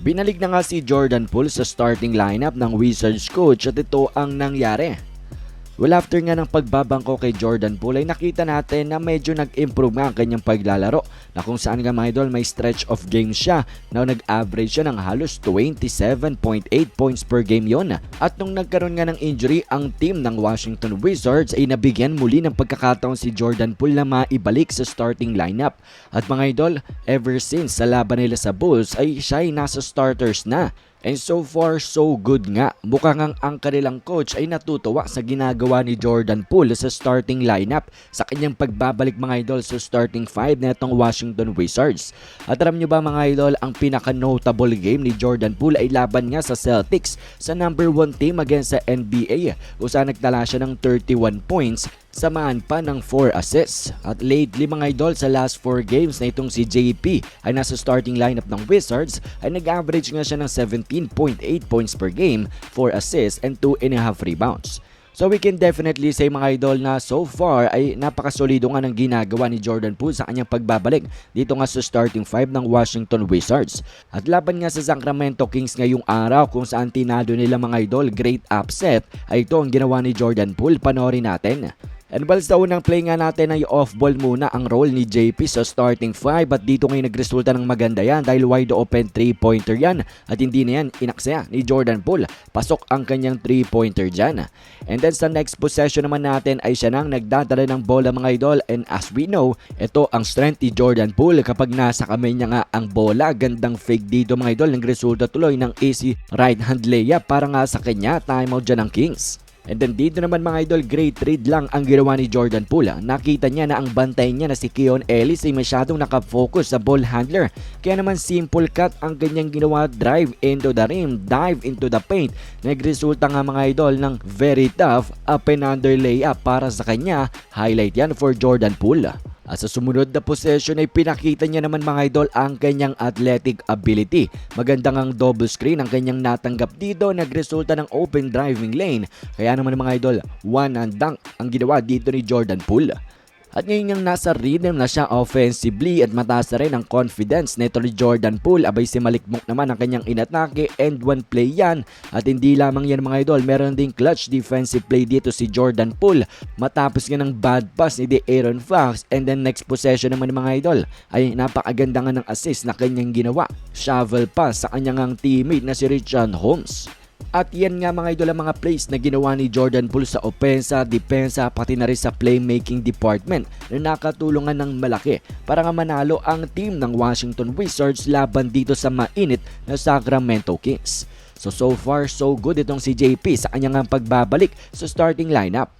Binalik na nga si Jordan Poole sa starting lineup ng Wizards coach at ito ang nangyari. Well, after nga ng pagbabangko kay Jordan Poole ay nakita natin na medyo nag-improve nga ang kanyang paglalaro na kung saan nga mga idol may stretch of games siya na nag-average siya ng halos 27.8 points per game yon. At nung nagkaroon nga ng injury ang team ng Washington Wizards ay nabigyan muli ng pagkakataon si Jordan Poole na maibalik sa starting lineup. At mga idol, ever since sa laban nila sa Bulls ay siya ay nasa starters na. And so far, so good nga. Mukha ngang ang kanilang coach ay natutuwa sa ginagawa ni Jordan Poole sa starting lineup sa kanyang pagbabalik mga idol sa starting five na itong Washington Wizards. At alam nyo ba mga idol, ang pinaka-notable game ni Jordan Poole ay laban nga sa Celtics sa number 1 team against sa NBA kung saan nagtala siya ng 31 points Samahan pa ng 4 assists. At lately mga idol sa last 4 games na itong si JP ay nasa starting lineup ng Wizards ay nag-average nga siya ng 17.8 points per game, 4 assists and 2.5 rebounds. So we can definitely say mga idol na so far ay napakasolido nga ng ginagawa ni Jordan Poole sa kanyang pagbabalik dito nga sa starting 5 ng Washington Wizards. At laban nga sa Sacramento Kings ngayong araw kung saan tinalo nila mga idol great upset ay ito ang ginawa ni Jordan Poole. Panoorin natin. And well, sa unang play nga natin ay off-ball muna ang role ni JP sa starting 5 at dito ngayon nagresulta ng maganda yan dahil wide open 3-pointer yan at hindi na yan inaksaya ni Jordan Poole. Pasok ang kanyang 3-pointer dyan. And then sa next possession naman natin ay siya nang nagdadala ng bola mga idol and as we know, ito ang strength ni Jordan Poole kapag nasa kamay niya nga ang bola. Gandang fake dito mga idol, nagresulta tuloy ng easy right hand layup para nga sa kanya timeout dyan ng Kings. And then dito naman mga idol, great read lang ang ginawa ni Jordan Poole. Nakita niya na ang bantay niya na si Keon Ellis ay masyadong nakafocus sa ball handler. Kaya naman simple cut ang ganyang ginawa, drive into the rim, dive into the paint. Nagresulta nga mga idol ng very tough up and under layup para sa kanya. Highlight yan for Jordan Poole. At sa sumunod na possession ay pinakita niya naman mga idol ang kanyang athletic ability. Magandang ang double screen ang kanyang natanggap dito nagresulta ng open driving lane. Kaya naman mga idol, one and dunk ang ginawa dito ni Jordan Poole. At ngayon yung nasa rhythm na siya offensively at mataas na rin ang confidence nito ni Jordan Poole. Abay si Malikmok naman ang kanyang inatake and one play yan. At hindi lamang yan mga idol, meron ding clutch defensive play dito si Jordan Poole. Matapos nga ng bad pass ni Aaron Fox and then next possession naman ng mga idol ay napakaganda nga ng assist na kanyang ginawa. Shovel pass sa kanyang ang teammate na si Richard Holmes. At yan nga mga idol ang mga plays na ginawa ni Jordan Poole sa opensa, depensa, pati na rin sa playmaking department na nakatulungan ng malaki para nga manalo ang team ng Washington Wizards laban dito sa mainit na Sacramento Kings. So so far so good itong si JP sa kanyang pagbabalik sa starting lineup.